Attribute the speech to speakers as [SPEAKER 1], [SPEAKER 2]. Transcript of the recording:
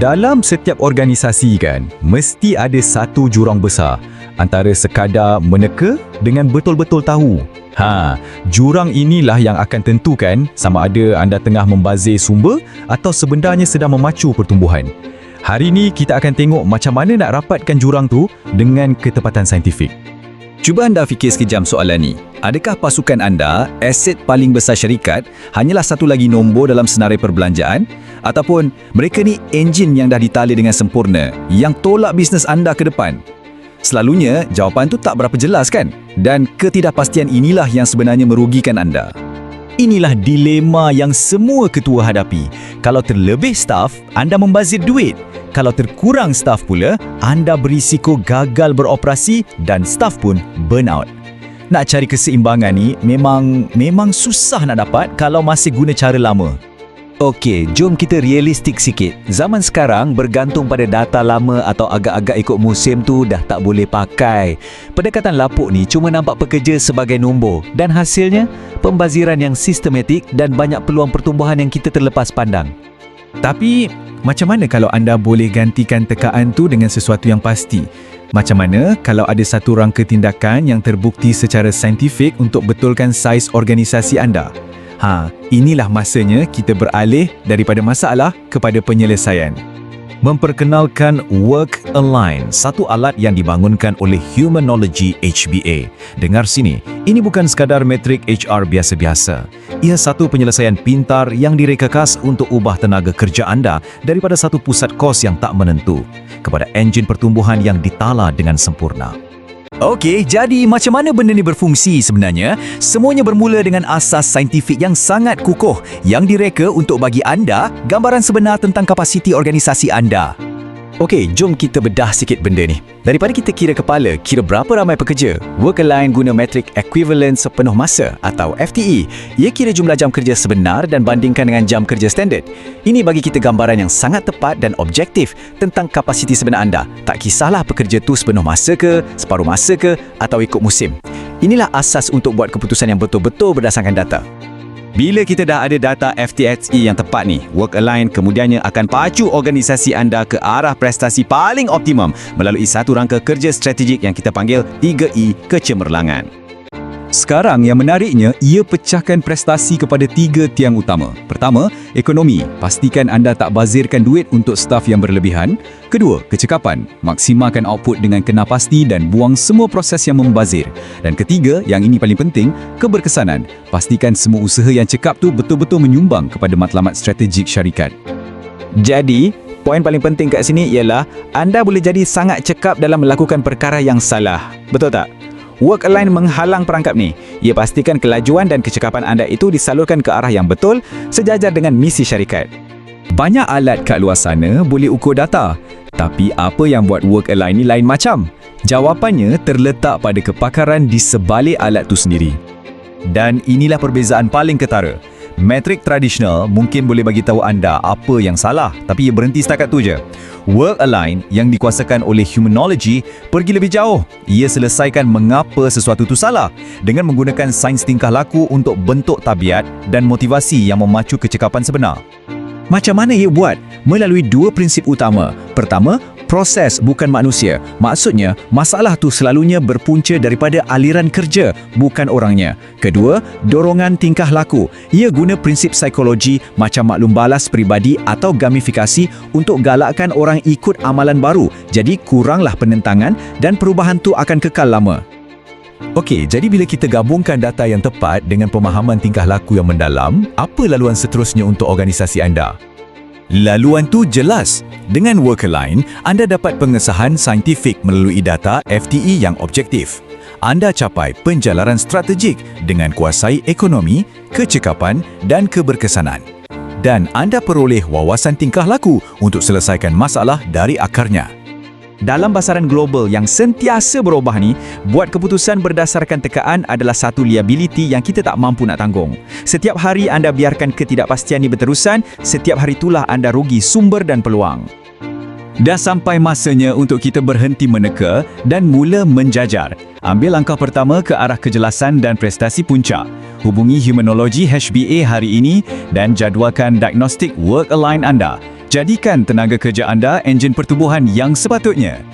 [SPEAKER 1] Dalam setiap organisasi kan, mesti ada satu jurang besar antara sekadar meneka dengan betul-betul tahu. Ha, jurang inilah yang akan tentukan sama ada anda tengah membazir sumber atau sebenarnya sedang memacu pertumbuhan. Hari ini kita akan tengok macam mana nak rapatkan jurang tu dengan ketepatan saintifik.
[SPEAKER 2] Cuba anda fikir sekejam soalan ni. Adakah pasukan anda, aset paling besar syarikat, hanyalah satu lagi nombor dalam senarai perbelanjaan? Ataupun mereka ni enjin yang dah ditali dengan sempurna, yang tolak bisnes anda ke depan? Selalunya, jawapan tu tak berapa jelas kan? Dan ketidakpastian inilah yang sebenarnya merugikan anda. Inilah dilema yang semua ketua hadapi. Kalau terlebih staf, anda membazir duit. Kalau terkurang staf pula, anda berisiko gagal beroperasi dan staf pun burnout. Nak cari keseimbangan ni memang memang susah nak dapat kalau masih guna cara lama. Okey, jom kita realistik sikit. Zaman sekarang bergantung pada data lama atau agak-agak ikut musim tu dah tak boleh pakai. Pendekatan lapuk ni cuma nampak pekerja sebagai nombor dan hasilnya pembaziran yang sistematik dan banyak peluang pertumbuhan yang kita terlepas pandang.
[SPEAKER 1] Tapi, macam mana kalau anda boleh gantikan tekaan tu dengan sesuatu yang pasti? Macam mana kalau ada satu rangka tindakan yang terbukti secara saintifik untuk betulkan saiz organisasi anda? Ha, inilah masanya kita beralih daripada masalah kepada penyelesaian. Memperkenalkan Work Align, satu alat yang dibangunkan oleh Humanology HBA. Dengar sini, ini bukan sekadar metrik HR biasa-biasa. Ia satu penyelesaian pintar yang direka khas untuk ubah tenaga kerja anda daripada satu pusat kos yang tak menentu kepada enjin pertumbuhan yang ditala dengan sempurna.
[SPEAKER 2] Okey, jadi macam mana benda ni berfungsi sebenarnya? Semuanya bermula dengan asas saintifik yang sangat kukuh yang direka untuk bagi anda gambaran sebenar tentang kapasiti organisasi anda. Okey, jom kita bedah sikit benda ni. Daripada kita kira kepala, kira berapa ramai pekerja, Work Align guna metrik Equivalent Sepenuh Masa atau FTE. Ia kira jumlah jam kerja sebenar dan bandingkan dengan jam kerja standard. Ini bagi kita gambaran yang sangat tepat dan objektif tentang kapasiti sebenar anda. Tak kisahlah pekerja tu sepenuh masa ke, separuh masa ke atau ikut musim. Inilah asas untuk buat keputusan yang betul-betul berdasarkan data. Bila kita dah ada data FTXE yang tepat ni, Work Align kemudiannya akan pacu organisasi anda ke arah prestasi paling optimum melalui satu rangka kerja strategik yang kita panggil 3E kecemerlangan. Sekarang yang menariknya, ia pecahkan prestasi kepada tiga tiang utama. Pertama, ekonomi. Pastikan anda tak bazirkan duit untuk staf yang berlebihan. Kedua, kecekapan. Maksimalkan output dengan kena pasti dan buang semua proses yang membazir. Dan ketiga, yang ini paling penting, keberkesanan. Pastikan semua usaha yang cekap tu betul-betul menyumbang kepada matlamat strategik syarikat. Jadi, poin paling penting kat sini ialah anda boleh jadi sangat cekap dalam melakukan perkara yang salah. Betul tak? Work Align menghalang perangkap ni. Ia pastikan kelajuan dan kecekapan anda itu disalurkan ke arah yang betul sejajar dengan misi syarikat. Banyak alat kat luar sana boleh ukur data. Tapi apa yang buat Work Align ni lain macam? Jawapannya terletak pada kepakaran di sebalik alat tu sendiri. Dan inilah perbezaan paling ketara. Metrik tradisional mungkin boleh bagi tahu anda apa yang salah, tapi ia berhenti setakat tu je. Work Align yang dikuasakan oleh Humanology pergi lebih jauh. Ia selesaikan mengapa sesuatu itu salah dengan menggunakan sains tingkah laku untuk bentuk tabiat dan motivasi yang memacu kecekapan sebenar. Macam mana ia buat? Melalui dua prinsip utama. Pertama, proses bukan manusia. Maksudnya, masalah tu selalunya berpunca daripada aliran kerja, bukan orangnya. Kedua, dorongan tingkah laku. Ia guna prinsip psikologi macam maklum balas peribadi atau gamifikasi untuk galakkan orang ikut amalan baru. Jadi, kuranglah penentangan dan perubahan tu akan kekal lama. Okey, jadi bila kita gabungkan data yang tepat dengan pemahaman tingkah laku yang mendalam, apa laluan seterusnya untuk organisasi anda? Laluan tu jelas. Dengan Workalign, anda dapat pengesahan saintifik melalui data FTE yang objektif. Anda capai penjalaran strategik dengan kuasai ekonomi, kecekapan dan keberkesanan. Dan anda peroleh wawasan tingkah laku untuk selesaikan masalah dari akarnya. Dalam basaran global yang sentiasa berubah ni, buat keputusan berdasarkan tekaan adalah satu liability yang kita tak mampu nak tanggung. Setiap hari anda biarkan ketidakpastian ni berterusan, setiap hari itulah anda rugi sumber dan peluang. Dah sampai masanya untuk kita berhenti meneka dan mula menjajar. Ambil langkah pertama ke arah kejelasan dan prestasi puncak. Hubungi Humanology HBA hari ini dan jadualkan diagnostik work align anda.
[SPEAKER 1] Jadikan tenaga kerja anda enjin pertubuhan yang sepatutnya.